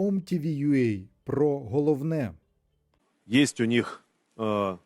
OMTV.ua про головне. Є у них э,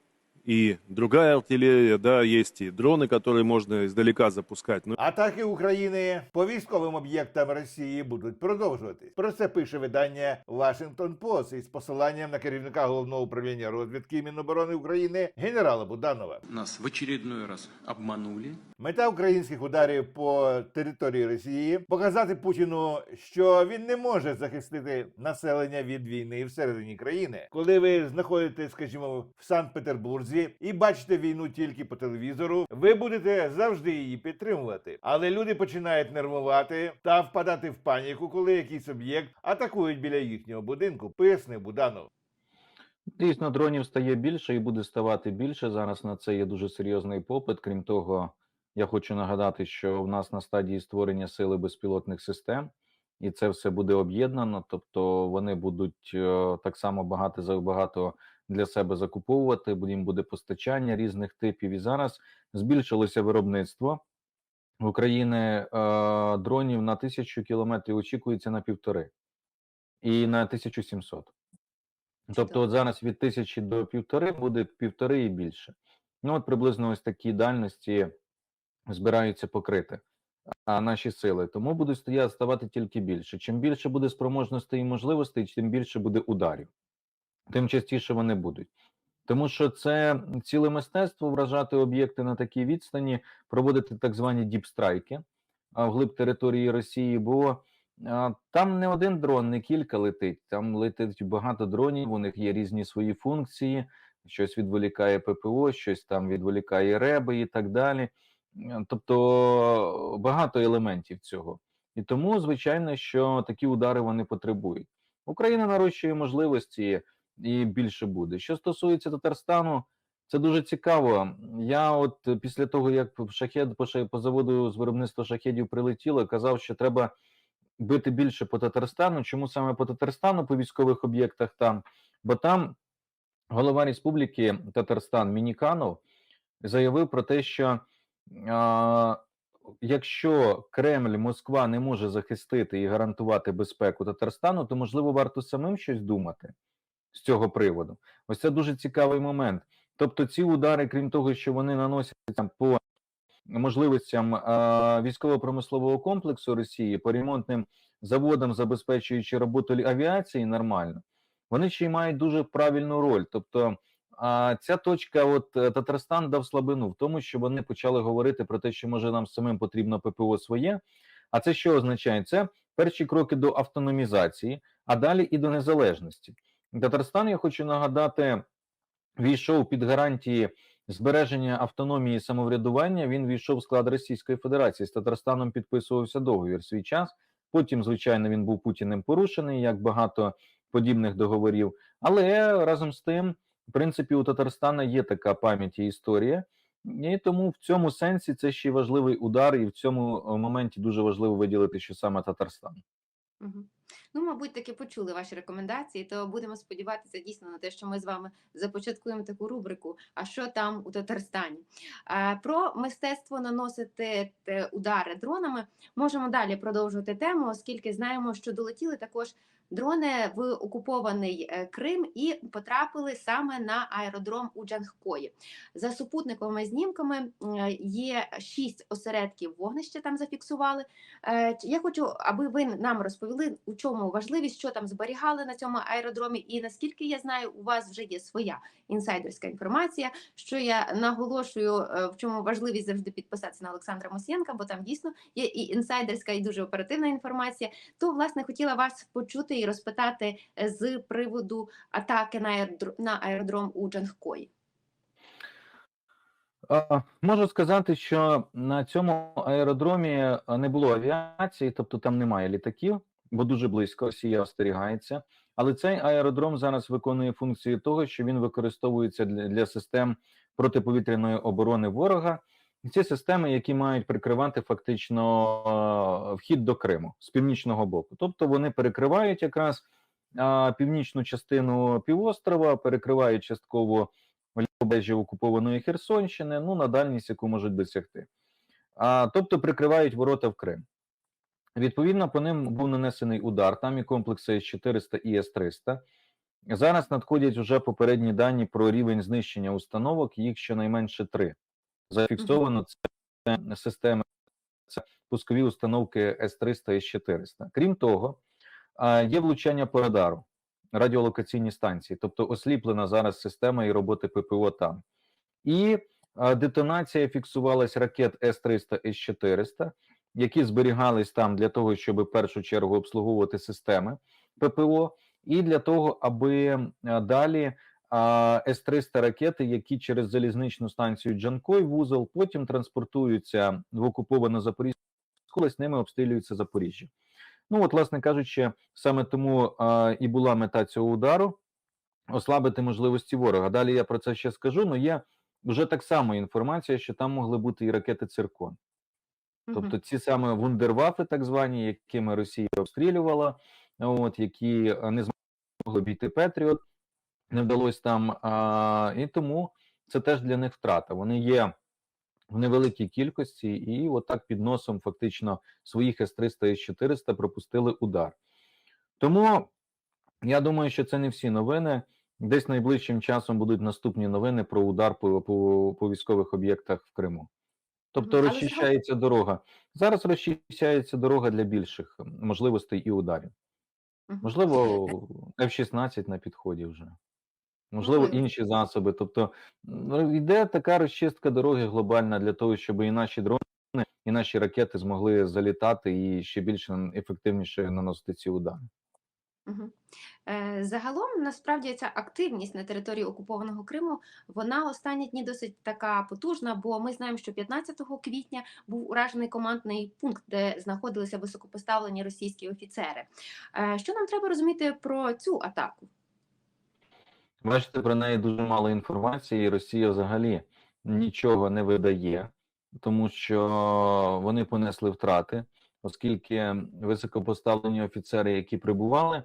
и другая артиллерия, да, есть и дроны, которые можно издалека запускать. Ну, Атаки України по військовим об'єктам Росії будуть продовжуватись. Про це пише видання Washington Post із посиланням на керівника головного управління розвідки Міноборони України генерала Буданова. Нас в очередной раз обманули. Мета українських ударів по території Росії показати Путіну, що він не може захистити населення від війни всередині країни. Коли ви знаходитесь, скажімо, в Санкт-Петербурзі і бачите війну тільки по телевізору, ви будете завжди її підтримувати. Але люди починають нервувати та впадати в паніку, коли якийсь об'єкт атакують біля їхнього будинку. Пояснив Буданов. Дійсно, дронів стає більше і буде ставати більше. Зараз на це є дуже серйозний попит. Крім того, я хочу нагадати, що в нас на стадії створення сили безпілотних систем, і це все буде об'єднано. Тобто вони будуть е, так само багато за багато для себе закуповувати. бо Їм буде постачання різних типів. І зараз збільшилося виробництво в Україні е, дронів на тисячу кілометрів. Очікується на півтори і на 1700. Тобто, от зараз від тисячі до півтори буде півтори і більше. Ну, от приблизно ось такі дальності збираються покрити а наші сили. Тому будуть ставати тільки більше. Чим більше буде спроможностей і можливостей, тим більше буде ударів, тим частіше вони будуть. Тому що це ціле мистецтво вражати об'єкти на такій відстані, проводити так звані діпстрайки а, вглиб території Росії, бо там не один дрон, не кілька летить. Там летить багато дронів, у них є різні свої функції. Щось відволікає ППО, щось там відволікає реби і так далі. Тобто багато елементів цього. І тому, звичайно, що такі удари вони потребують. Україна нарощує можливості і більше буде. Що стосується Татарстану, це дуже цікаво. Я, от після того, як шахет по, заводу з виробництва шахедів прилетіло, казав, що треба бити більше по Татарстану. Чому саме по Татарстану, по військових об'єктах там? Бо там голова Республіки Татарстан Мініканов заявив про те, що а, якщо Кремль, Москва не може захистити і гарантувати безпеку Татарстану, то можливо варто самим щось думати з цього приводу. Ось це дуже цікавий момент. Тобто, ці удари, крім того, що вони наносять там по можливостям військово-промислового комплексу Росії, по ремонтним заводам, забезпечуючи роботу авіації нормально, вони ще й мають дуже правильну роль. Тобто, а ця точка, от е, Татарстан дав слабину в тому, що вони почали говорити про те, що може нам самим потрібно ППО своє. А це що означає? Це перші кроки до автономізації, а далі і до незалежності. Татарстан, я хочу нагадати, війшов під гарантії збереження автономії і самоврядування. Він війшов в склад Російської Федерації. З Татарстаном підписувався договір свій час. Потім, звичайно, він був Путіним порушений, як багато подібних договорів. Але разом з тим, в принципі, у Татарстана є така пам'ять і історія. І тому в цьому сенсі це ще й важливий удар, і в цьому моменті дуже важливо виділити, що саме Татарстан. Ну, мабуть, таки почули ваші рекомендації, то будемо сподіватися дійсно на те, що ми з вами започаткуємо таку рубрику. А що там у Татарстані? Про мистецтво наносити удари дронами можемо далі продовжувати тему, оскільки знаємо, що долетіли також дрони в окупований е, Крим і потрапили саме на аеродром у Джанхкої. За супутниковими знімками є шість осередків вогнища там зафіксували. Е, Я хочу, аби ви нам розповіли, у чому важливість, що там зберігали на цьому аеродромі, і наскільки я знаю, у вас вже є своя інсайдерська інформація. Що я наголошую, е, в чому важливість завжди підписатися на Олександра Мосієнка, бо там дійсно є і інсайдерська, і дуже оперативна інформація. То власне хотіла вас почути і розпитати е, з приводу атаки на аеродр- на аеродром у Джанхкої. Можу сказати, що на цьому аеродромі е, не було авіації, тобто там немає літаків, бо дуже близько Росія остерігається. Але цей аеродром зараз виконує функцію того, що він використовується для, для систем протиповітряної оборони ворога. І Ці системи, які мають прикривати фактично е, вхід до Криму з північного боку. Тобто вони перекривають якраз північну частину півострова, перекривають частково лівобережжя окупованої Херсонщини, ну на дальність, яку можуть досягти. А, тобто прикривають ворота в Крим. Відповідно, по ним був нанесений удар. Там і комплекси С-400 і С-300. Зараз надходять вже попередні дані про рівень знищення установок. Їх щонайменше три. Зафіксовано це системи, це пускові установки С-300 і С-400. Крім того, є влучання по радару, радіолокаційні станції, тобто осліплена зараз система і роботи ППО там. І детонація фіксувалась ракет С-300 і С-400, які зберігались там для того, щоб в першу чергу обслуговувати системи ППО, і для того, аби далі С-300 ракети, які через залізничну станцію Джанкой вузол потім транспортуються в окуповану Запорізьку, область, ними обстрілюється Запоріжжя. Ну от, власне кажучи, саме тому а, і була мета цього удару ослабити можливості ворога. Далі я про це ще скажу. але є вже так само інформація, що там могли бути і ракети циркон. Тобто ці саме вундервафи, так звані, якими Росія обстрілювала, от які не змогли обійти Петріот, не вдалося там. А, і тому це теж для них втрата. Вони є в невеликій кількості, і отак під носом фактично своїх С-300 і С-400 пропустили удар. Тому я думаю, що це не всі новини. Десь найближчим часом будуть наступні новини про удар по, по, по військових об'єктах в Криму. Тобто але розчищається дорога. Зараз розчищається дорога для більших можливостей і ударів. Можливо, F-16 на підході вже. Можливо, інші засоби. Тобто йде така розчистка дороги глобальна для того, щоб і наші дрони, і наші ракети змогли залітати і ще більше ефективніше наносити ці удари. Е, Загалом, насправді, ця активність на території окупованого Криму, вона останні дні досить така потужна, бо ми знаємо, що 15 квітня був уражений командний пункт, де знаходилися високопоставлені російські офіцери. Е, Що нам треба розуміти про цю атаку? Бачите, про неї дуже мало інформації, і Росія взагалі нічого не видає, тому що вони понесли втрати, оскільки високопоставлені офіцери, які прибували,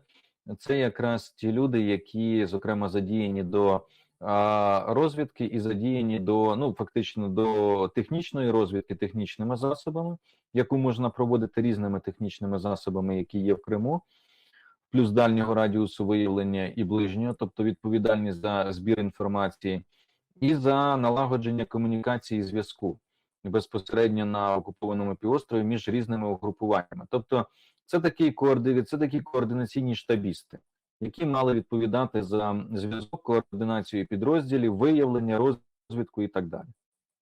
це якраз ті люди, які, зокрема, задіяні до а, розвідки і задіяні до ну фактично до технічної розвідки технічними засобами, яку можна проводити різними технічними засобами, які є в Криму плюс дальнього радіусу виявлення і ближнього, тобто відповідальність за збір інформації, і за налагодження комунікації і зв'язку безпосередньо на окупованому півострові між різними угрупуваннями. Тобто, це такі коорди... це такі координаційні штабісти, які мали відповідати за зв'язок, координацію підрозділів, виявлення, розвідку і так далі.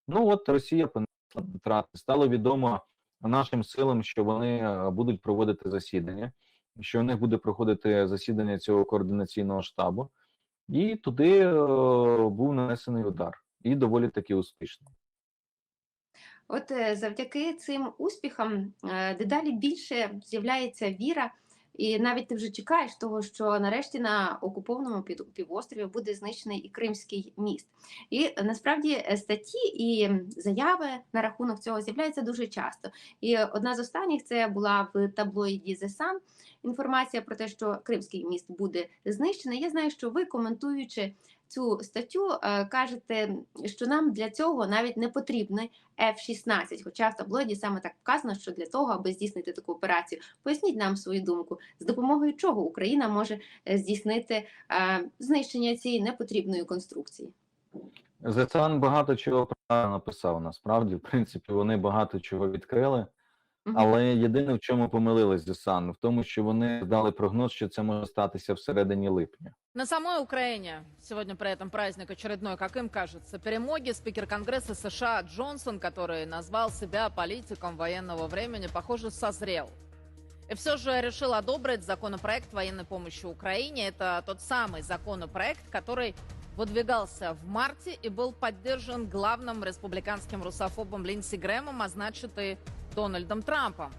Ну от Росія понесла втрати. Стало відомо нашим силам, що вони е, будуть проводити засідання що у них буде проходити засідання цього координаційного штабу, і туди е, був нанесений удар, і доволі таки успішний. От е, завдяки цим успіхам е, дедалі більше з'являється віра, і навіть ти вже чекаєш того, що нарешті на окупованому півострові буде знищений і Кримський міст. І насправді е, статті і заяви на рахунок цього з'являються дуже часто. І одна з останніх це була в таблоїді The Sun інформація про те, що Кримський міст буде знищений. Я знаю, що ви коментуючи цю статтю, е, кажете, що нам для цього навіть не потрібний F-16, хоча в таблоїді саме так вказано, що для того, аби здійснити таку операцію, поясніть нам свою думку, з допомогою чого Україна може е, здійснити е, знищення цієї непотрібної конструкції. Зецан багато чого написав. Насправді, в принципі, вони багато чого відкрили. Мгм. Але єдине, в чому помилились Зесан, в тому, що вони дали прогноз, що це може статися всередині липня. На самой Украине сегодня при этом праздник очередной, как им кажется, перемоги. Спикер Конгресса США Джонсон, который назвал себя политиком военного времени, похоже, созрел. И все же решил одобрить законопроект военной помощи Украине. Это тот самый законопроект, который выдвигался в марте и был поддержан главным республиканским русофобом Линдси Грэмом, а значит и Дональдом Трампом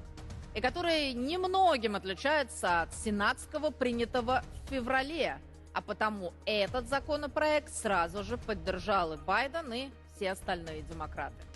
и который немногим отличается от сенатского, принятого в феврале. А потому этот законопроект сразу же поддержал и Байден, и все остальные демократы.